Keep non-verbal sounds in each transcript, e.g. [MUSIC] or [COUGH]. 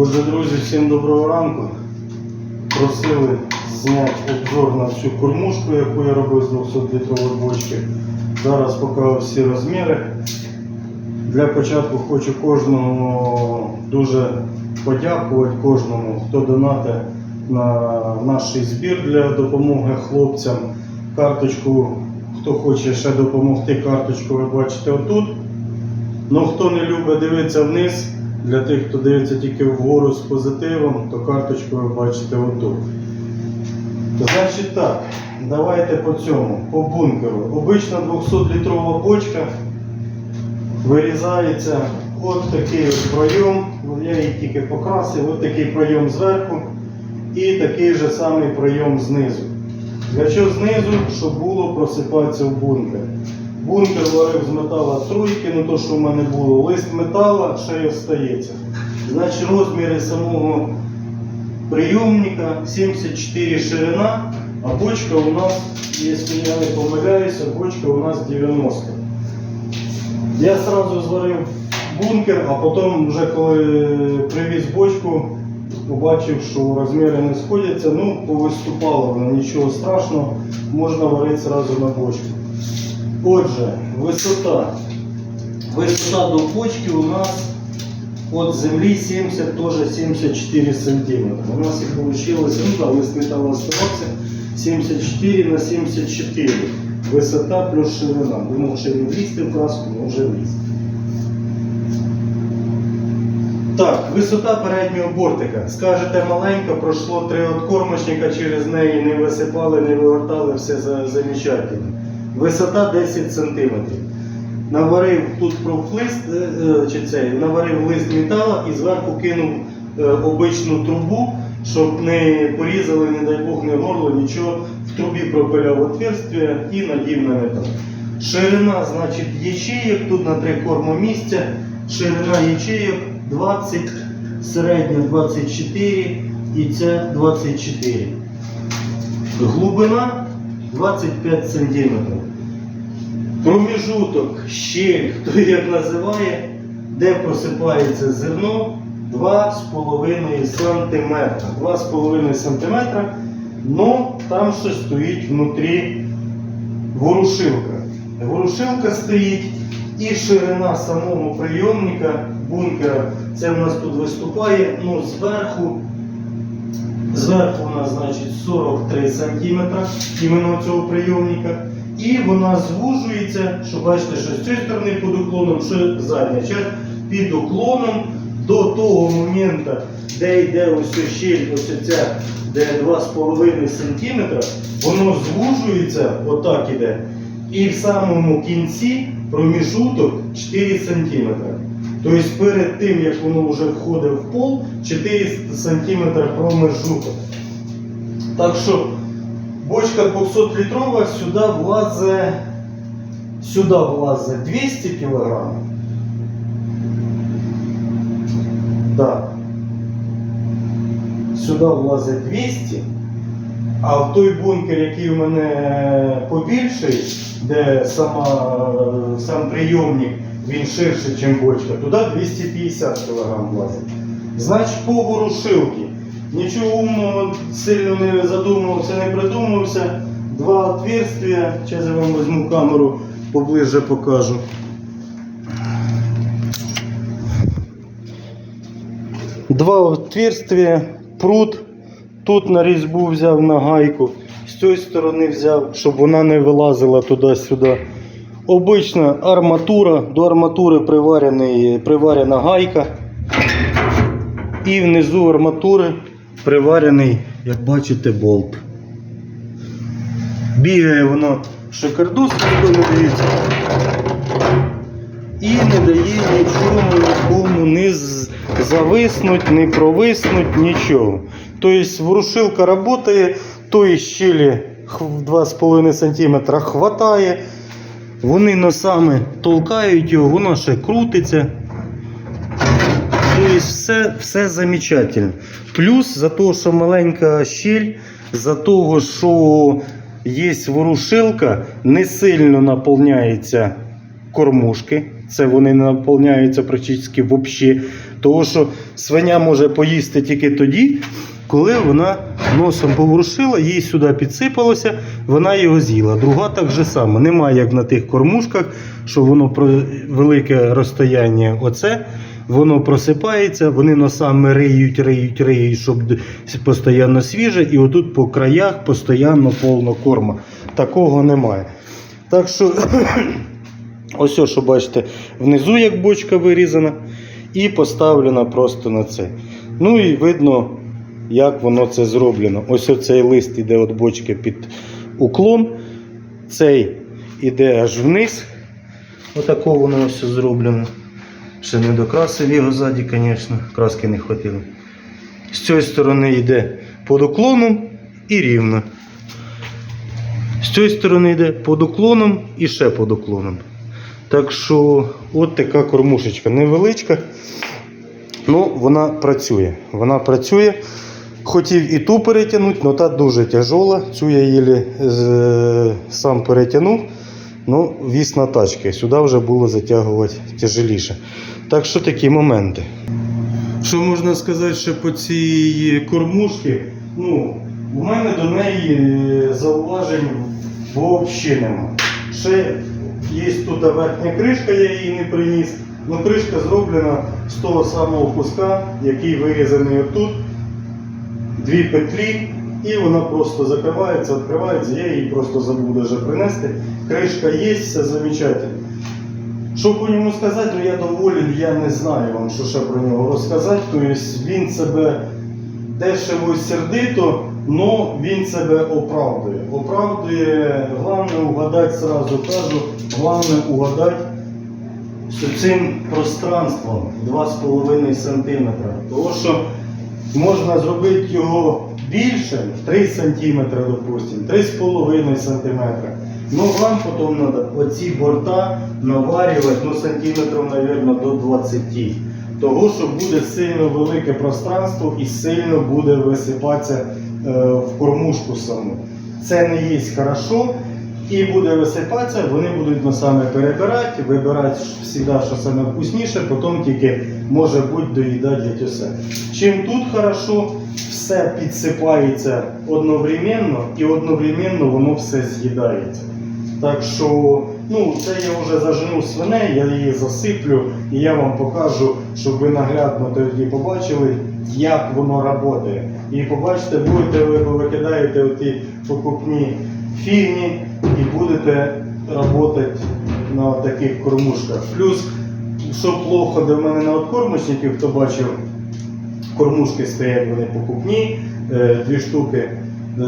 Отже, друзі, всім доброго ранку. Просили зняти обзор на цю кормушку, яку я робив з 200 літрової бочки. Зараз показав всі розміри. Для початку хочу кожному дуже подякувати кожному, хто донатить на наш збір для допомоги хлопцям. Карточку, хто хоче ще допомогти, карточку ви бачите отут. Ну, хто не любить дивитися вниз, для тих, хто дивиться тільки вгору з позитивом, то карточку ви бачите отут. Значить так, давайте по цьому, по бункеру. Обична 200-літрова бочка вирізається от такий от пройом. Я її тільки покрасив, от такий пройом зверху і такий же самий пройом знизу. Для чого знизу, щоб було просипатися в бункер. Бункер варив з метала тройки, ну то, що в мене було, лист метала ще й остається. Значить, розміри самого прийомника 74 ширина, а бочка у нас, якщо я не помиляюся, бочка у нас 90. Я одразу зварив бункер, а потім, вже коли привіз бочку, побачив, що розміри не сходяться, ну, повиступало нічого страшного, можна варити одразу на бочку. Отже, висота. Висота до почки у нас от землі 70, теж 74 сантиметра. У нас і вийшло, ну лист металла 74 на 74. Висота плюс ширина. Думав, що не влізти в краску, але вже вліз. Так, висота переднього бортика. Скажете, маленька, пройшло три откормочника, через неї не висипали, не вивертали, все за- замечательно. Висота 10 см. Наварив тут профлист, е, е, чи цей, наварив лист метала і зверху кинув е, обичну трубу, щоб не порізали, не дай Бог, не горло, нічого. В трубі пропиляв отверстие і надів на метал. Ширина, значить, ячеїв, тут на три кормомісця, ширина ячеїв 20, середня 24 і це 24. Глибина 25 см. Проміжуток, щель, хто як називає, де просипається зерно 2,5 см. 2,5 см, но там ще стоїть внутрі ворушилка. Ворушилка стоїть і ширина самого прийомника бункера. Це в нас тут виступає, ну, зверху. Зверху у нас значить 43 см іменно цього прийомника. І вона звужується, що бачите, що з цієї сторони під уклоном, що задня частина під уклоном до того моменту, де йде ось щель, ось ця, де 2,5 см, воно звужується, отак іде. І в самому кінці проміжуток 4 см. Тобто перед тим, як воно вже входить в пол, 4 см промежуток. Так що бочка 200 літрова сюди влазить, сюди влазить 200 кг. Да. Сюди влазить 200, а в той бункер, який у мене побільший, де сама, сам прийомник, він ширший, ніж бочка, туди 250 кг влазить. Значить, по ворушилки. Нічого умного сильно не задумувався, не придумався. Два отверстия. Зараз я вам візьму камеру поближче покажу. Два отверстия, прут. Тут на різьбу взяв на гайку, з цієї сторони взяв, щоб вона не вилазила туди-сюди. Обична арматура, до арматури приварена гайка. І внизу арматури приварений, як бачите, болт. Бігає воно шикардос, ніхто не дивіться. І не дає нічому нікому не зависнуть, не провиснуть, нічого. Тобто ворушилка працює, тої щелі х- в 2,5 см хватає. Вони носами толкають його, воно ще крутиться. Тобто все, все замечательно. Плюс за те, що маленька щель, за того, що є ворушилка, не сильно наповняється кормушки. Це вони не наповняються практично взагалі. Тому що свиня може поїсти тільки тоді, коли вона носом поворушила, їй сюди підсипалося, вона його з'їла. Друга так же само. Немає як на тих кормушках, що воно про велике розстояння оце. Воно просипається, вони носами риють, риють, риють, щоб постійно свіже, і отут по краях постійно повно корма. Такого немає. Так що, [COUGHS] ось, що бачите, внизу як бочка вирізана, і поставлена просто на це. Ну і видно, як воно це зроблено. Ось оцей лист іде від бочки під уклон, цей іде аж вниз. Отако воно ось зроблено. Ще не докрасив його ззаді, звісно, краски не хватило. З цієї сторони йде під уклоном і рівно. З цієї сторони йде під уклоном і ще під уклоном. Так що от така кормушечка невеличка. Ну, вона працює. Вона працює. Хотів і ту перетягнути, але та дуже тяжола. Цю я їлі з- сам перетягнув. Ну, віз на тачки. Сюди вже було затягувати тяжеліше. Так що такі моменти. Що можна сказати ще по цій кормушці? Ну, у мене до неї е, зауважень взагалі нема. Ще є тут верхня кришка, я її не приніс. Ну, кришка зроблена з того самого куска, який вирізаний отут. Дві петлі, і вона просто закривається, відкривається. Я її просто забув даже принести. Кришка є, все замечательно. Що по ньому сказати, ну я доволен, я не знаю вам, що ще про нього розказати. Тобто він себе дешево сердито, але він себе оправдує. Оправдує, головне угадати, сразу кажу, головне угадати з цим пространством 2,5 см. Тому що можна зробити його більше, 3 см, допустимо, 3,5 см. Ну вам потім треба оці борта наварювати ну, сантиметрів, мабуть, до 20. Того, що буде сильно велике пространство і сильно буде висипатися е, в кормушку саму. Це не є хорошо. І буде висипатися, вони будуть на саме перебирати, вибирати завжди, що саме вкусніше, потім тільки може бути доїдати усе. Чим тут хорошо, все підсипається одновременно і одновременно воно все з'їдається. Так що, ну, це я вже зажену свиней, я її засиплю і я вам покажу, щоб ви наглядно тоді побачили, як воно працює. І побачите, будете ви викидаєте оті покупні фігні і будете працювати на таких кормушках. Плюс, що плохо до мене на откормочників, хто бачив, кормушки стоять вони покупні, е, дві штуки е,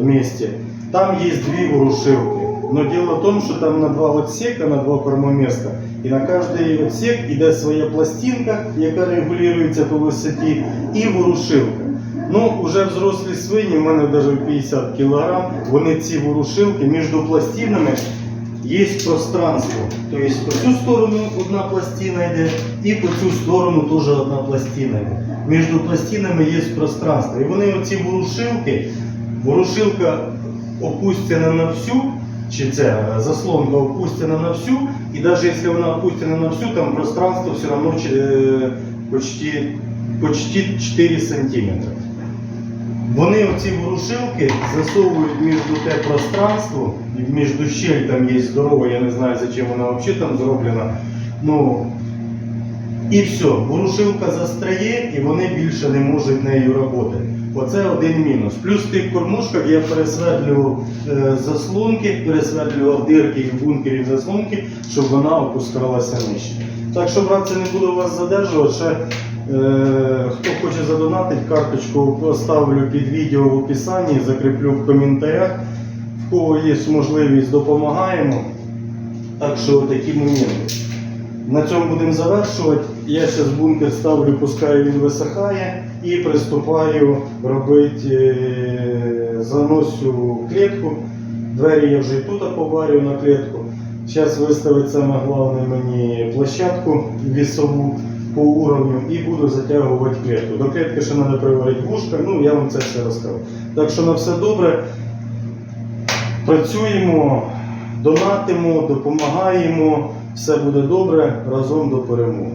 в місті. Там є дві ворушилки. Но дело в том, что там на два отсека, на два кормоместа, и на каждый отсек йде своя пластинка, яка регулюється по висоті, і ворушилка. Ну, вже взрослі свині, в мене навіть 50 кг, вони ці ворушилки між пластинами є пространство. Тобто по цю сторону одна пластина йде, і по цю сторону теж одна пластина йде. Між пластинами є пространство. І вони оці ворушилки, ворушилка опустена на всю, чи це заслонка опустена на всю, і навіть якщо вона опустена на всю, там пространство все одно е, почти, почти 4 сантиметри. Вони оці ворушилки засовують між те пространство, між щель там є здорова, я не знаю, за чим вона взагалі там зроблена. Ну, і все, ворушилка застряє і вони більше не можуть нею працювати. Оце один мінус. Плюс в тих кормушках я пересвердлював е, заслонки, пересвердлював дирки в бункері заслонки, щоб вона опускалася нижче. Так що, братці, не буду вас задержувати. Ще, е, хто хоче задонатити, карточку поставлю під відео в описанні, закріплю в коментарях. В кого є можливість, допомагаємо. Так що такі моменти. На цьому будемо завершувати. Я зараз бункер ставлю, пускаю, він висихає і приступаю робити, е, заносю клітку. Двері я вже і тут поварю на клітку. Зараз виставить саме головне мені площадку вісову по уровню і буду затягувати клітку. До клітки ще треба приварити вушка, ну я вам це все розкажу. Так що на все добре. Працюємо, донатимо, допомагаємо. Все буде добре разом до перемоги.